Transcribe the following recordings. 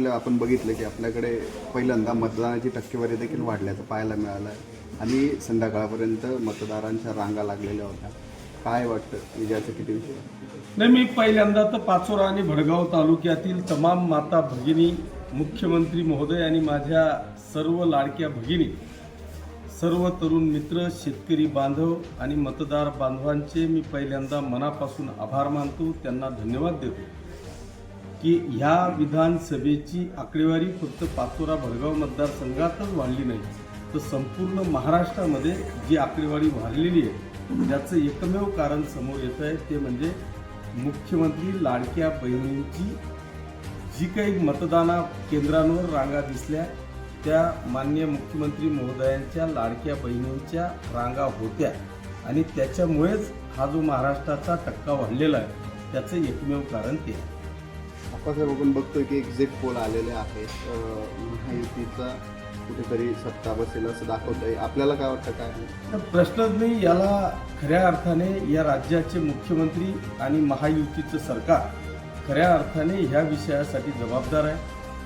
आपल्या आपण बघितलं की आपल्याकडे पहिल्यांदा मतदानाची टक्केवारी देखील वाढल्याचं पाहायला मिळालं आहे. आणि संध्याकाळपर्यंत मतदारांच्या रांगा लागलेल्या होत्या. काय वाटतं विजयाचं किती विषय नाही मी पहिल्यांदा तर पाचोरा आणि भडगाव तालुक्यातील तमाम माता भगिनी मुख्यमंत्री महोदय आणि माझ्या सर्व लाडक्या भगिनी सर्व तरुण मित्र शेतकरी बांधव आणि मतदार बांधवांचे मी पहिल्यांदा मनापासून आभार मानतो. त्यांना धन्यवाद देतो. की ह्या विधानसभेची आकडेवारी फक्त पाचोरा भडगाव मतदारसंघातच वाढली नाही तर संपूर्ण महाराष्ट्रामध्ये जी आकडेवारी वाढलेली आहे त्याचं एकमेव कारण समोर येत आहे ते म्हणजे मुख्यमंत्री लाडक्या बहिणींची जी काही मतदाना केंद्रांवर रांगा दिसल्या त्या माननीय मुख्यमंत्री महोदयांच्या लाडक्या बहिणींच्या रांगा होत्या. आणि त्याच्यामुळेच हा जो महाराष्ट्राचा टक्का वाढलेला आहे त्याचं एकमेव कारण ते आहे. आपण आपण बघतोय की एक्झिट पोल आलेले आहेत अं, महायुतीचा कुठेतरी सत्ता बसेल असं दाखवत आहे आपल्याला काय वाटतं काय? तर प्रश्नच नाही याला खऱ्या अर्थाने या राज्याचे मुख्यमंत्री आणि महायुतीचं सरकार खऱ्या अर्थाने ह्या विषयासाठी जबाबदार आहे.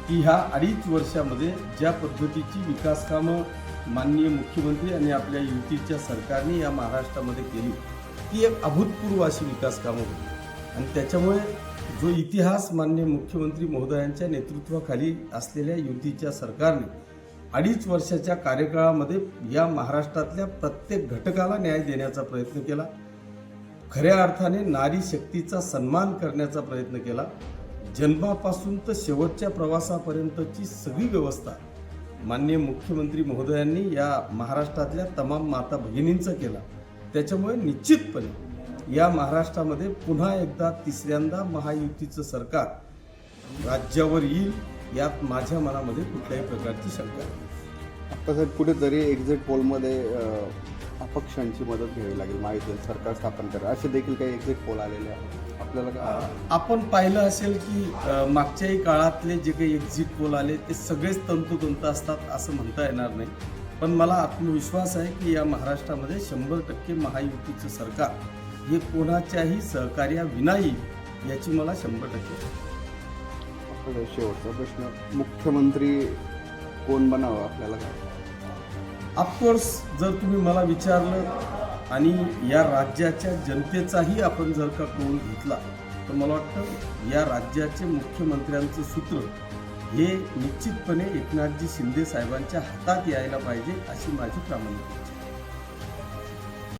की ह्या अडीच वर्षामध्ये ज्या पद्धतीची विकासकामं माननीय मुख्यमंत्री आणि आपल्या युतीच्या सरकारने या महाराष्ट्रामध्ये केली ती एक अभूतपूर्व अशी विकासकामं होती. आणि त्याच्यामुळे जो इतिहास मान्य मुख्यमंत्री महोदयांच्या नेतृत्वाखाली असलेल्या युतीच्या सरकारने अडीच वर्षाच्या कार्यकाळामध्ये या महाराष्ट्रातल्या प्रत्येक घटकाला न्याय देण्याचा प्रयत्न केला. खऱ्या अर्थाने नारी शक्तीचा सन्मान करण्याचा प्रयत्न केला. जन्मापासून तर शेवटच्या प्रवासापर्यंतची सगळी व्यवस्था माननीय मुख्यमंत्री महोदयांनी या महाराष्ट्रातल्या तमाम माता भगिनींचं केला. त्याच्यामुळे निश्चितपणे या महाराष्ट्रामध्ये पुन्हा एकदा तिसऱ्यांदा महायुतीचं सरकार राज्यावर येईल यात माझ्या मनामध्ये कुठल्याही प्रकारची शंका नाही. आता सर कुठेतरी एक्झिट पोलमध्ये अपक्षांची मदत घ्यावी लागेल महायुतीचं सरकार स्थापन करा असे देखील काही एक्झिट पोल आलेले आहेत. आपल्याला आपण पाहिलं असेल की मागच्याही काळातले जे काही एक्झिट पोल आले ते सगळेच तंतोतंत असतात असं म्हणता येणार नाही. पण मला आत्मविश्वास आहे की या महाराष्ट्रामध्ये शंभर टक्के महायुतीचं सरकार हे कोणाच्याही सहकार्याविना येईल याची मला शंभर टक्के. शेवटचा प्रश्न मुख्यमंत्री कोण बनावं आपल्याला काय? ऑफकोर्स जर तुम्ही मला विचारलं आणि या राज्याच्या जनतेचाही आपण जर का कौल घेतला तर मला वाटतं या राज्याचे मुख्यमंत्र्यांचं सूत्र हे निश्चितपणे एकनाथजी शिंदे साहेबांच्या हातात यायला पाहिजे अशी माझी प्रामाणिक